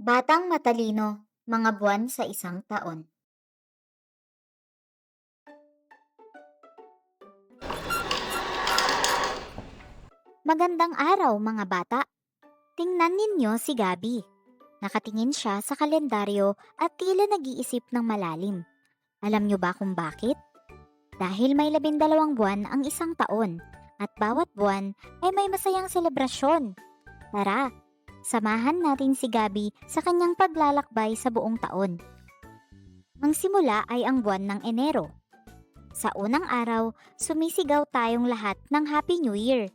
Batang matalino, mga buwan sa isang taon. Magandang araw mga bata. Tingnan ninyo si Gabi. Nakatingin siya sa kalendaryo at tila nag-iisip ng malalim. Alam nyo ba kung bakit? Dahil may labindalawang buwan ang isang taon at bawat buwan ay may masayang selebrasyon. Tara, samahan natin si Gabi sa kanyang paglalakbay sa buong taon. Ang simula ay ang buwan ng Enero. Sa unang araw, sumisigaw tayong lahat ng Happy New Year.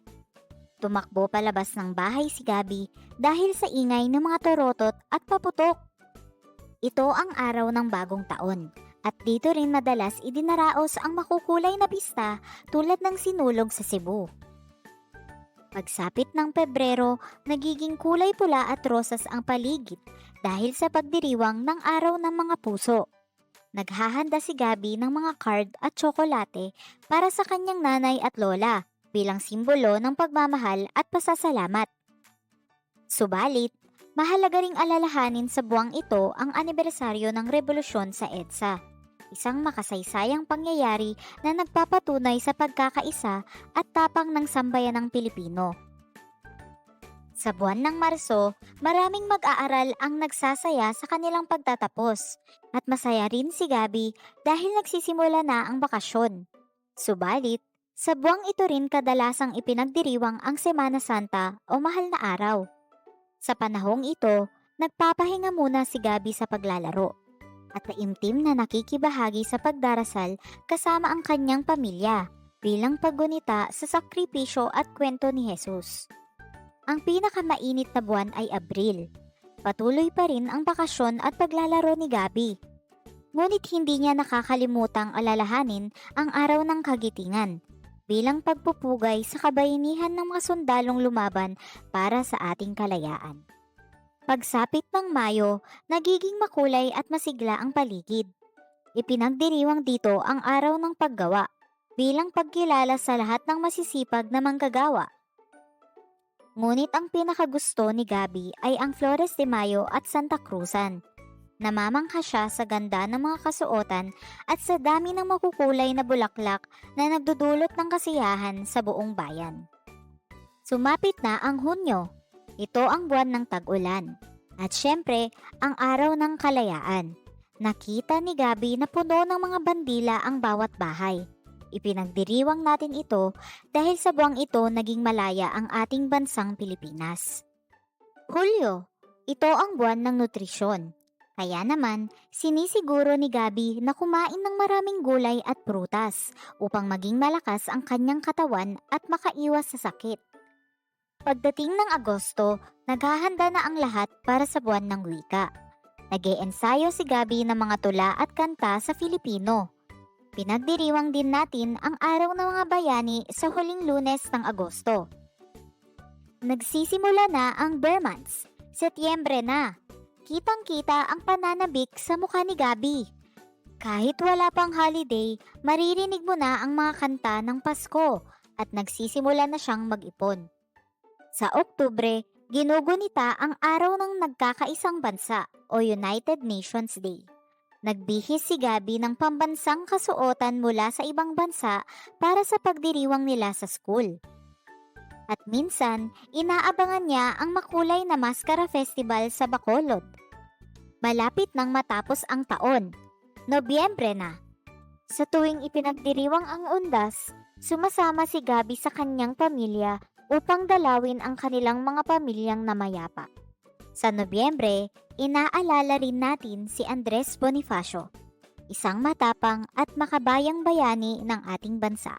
Tumakbo palabas ng bahay si Gabi dahil sa ingay ng mga torotot at paputok. Ito ang araw ng bagong taon at dito rin madalas idinaraos ang makukulay na pista tulad ng sinulog sa Cebu. Pagsapit ng Pebrero, nagiging kulay pula at rosas ang paligid dahil sa pagdiriwang ng araw ng mga puso. Naghahanda si Gabi ng mga card at tsokolate para sa kanyang nanay at lola bilang simbolo ng pagmamahal at pasasalamat. Subalit, mahalaga ring alalahanin sa buwang ito ang anibersaryo ng revolusyon sa EDSA, isang makasaysayang pangyayari na nagpapatunay sa pagkakaisa at tapang ng sambayanang Pilipino. Sa buwan ng Marso, maraming mag-aaral ang nagsasaya sa kanilang pagtatapos at masaya rin si Gabi dahil nagsisimula na ang bakasyon. Subalit, sa buwang ito rin kadalasang ipinagdiriwang ang Semana Santa o mahal na araw. Sa panahong ito, nagpapahinga muna si Gabi sa paglalaro at taimtim na nakikibahagi sa pagdarasal kasama ang kanyang pamilya bilang paggunita sa sakripisyo at kwento ni Jesus. Ang pinakamainit na buwan ay Abril. Patuloy pa rin ang bakasyon at paglalaro ni Gabi. Ngunit hindi niya nakakalimutang alalahanin ang araw ng kagitingan bilang pagpupugay sa kabayanihan ng mga sundalong lumaban para sa ating kalayaan. Pagsapit ng Mayo, nagiging makulay at masigla ang paligid. Ipinagdiriwang dito ang araw ng paggawa bilang pagkilala sa lahat ng masisipag na manggagawa. Ngunit ang pinakagusto ni Gabi ay ang Flores de Mayo at Santa Cruzan. Namamangha siya sa ganda ng mga kasuotan at sa dami ng makukulay na bulaklak na nagdudulot ng kasiyahan sa buong bayan. Sumapit na ang Hunyo. Ito ang buwan ng tag-ulan. At syempre, ang araw ng kalayaan. Nakita ni Gabi na puno ng mga bandila ang bawat bahay. Ipinagdiriwang natin ito dahil sa buwang ito naging malaya ang ating bansang Pilipinas. Hulyo, ito ang buwan ng nutrisyon. Kaya naman, sinisiguro ni Gabi na kumain ng maraming gulay at prutas upang maging malakas ang kanyang katawan at makaiwas sa sakit. Pagdating ng Agosto, naghahanda na ang lahat para sa buwan ng wika. Nag-e-ensayo si Gabi ng mga tula at kanta sa Filipino. Pinagdiriwang din natin ang araw ng mga bayani sa huling lunes ng Agosto. Nagsisimula na ang Bear Months. Setyembre na. Kitang-kita ang pananabik sa mukha ni Gabi. Kahit wala pang holiday, maririnig mo na ang mga kanta ng Pasko at nagsisimula na siyang mag-ipon. Sa Oktubre, ginugunita ang araw ng nagkakaisang bansa o United Nations Day. Nagbihis si Gabi ng pambansang kasuotan mula sa ibang bansa para sa pagdiriwang nila sa school. At minsan, inaabangan niya ang makulay na Maskara Festival sa Bacolod. Malapit nang matapos ang taon, Nobyembre na. Sa tuwing ipinagdiriwang ang undas, sumasama si Gabi sa kanyang pamilya upang dalawin ang kanilang mga pamilyang namayapa. Sa Nobyembre, inaalala rin natin si Andres Bonifacio, isang matapang at makabayang bayani ng ating bansa.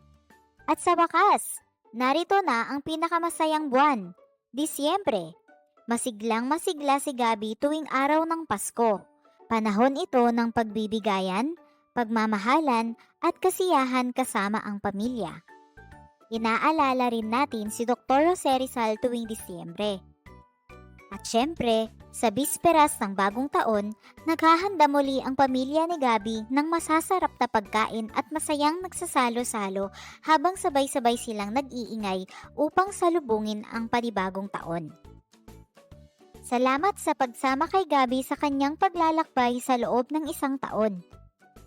At sa wakas, narito na ang pinakamasayang buwan, Disyembre. Masiglang masigla si Gabi tuwing araw ng Pasko. Panahon ito ng pagbibigayan, pagmamahalan at kasiyahan kasama ang pamilya. Inaalala rin natin si Dr. Jose Rizal tuwing Disyembre. At syempre, sa bisperas ng bagong taon, naghahanda muli ang pamilya ni Gabi ng masasarap na pagkain at masayang nagsasalo-salo habang sabay-sabay silang nag-iingay upang salubungin ang panibagong taon. Salamat sa pagsama kay Gabi sa kanyang paglalakbay sa loob ng isang taon.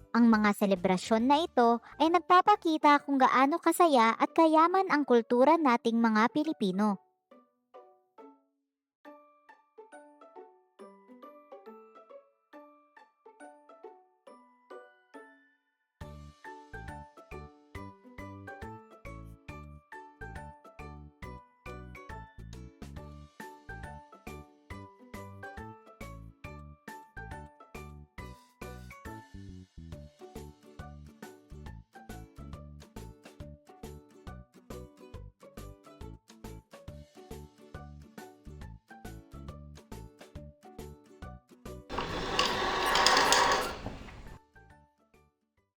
Ang mga selebrasyon na ito ay nagpapakita kung gaano kasaya at kayaman ang kultura nating mga Pilipino.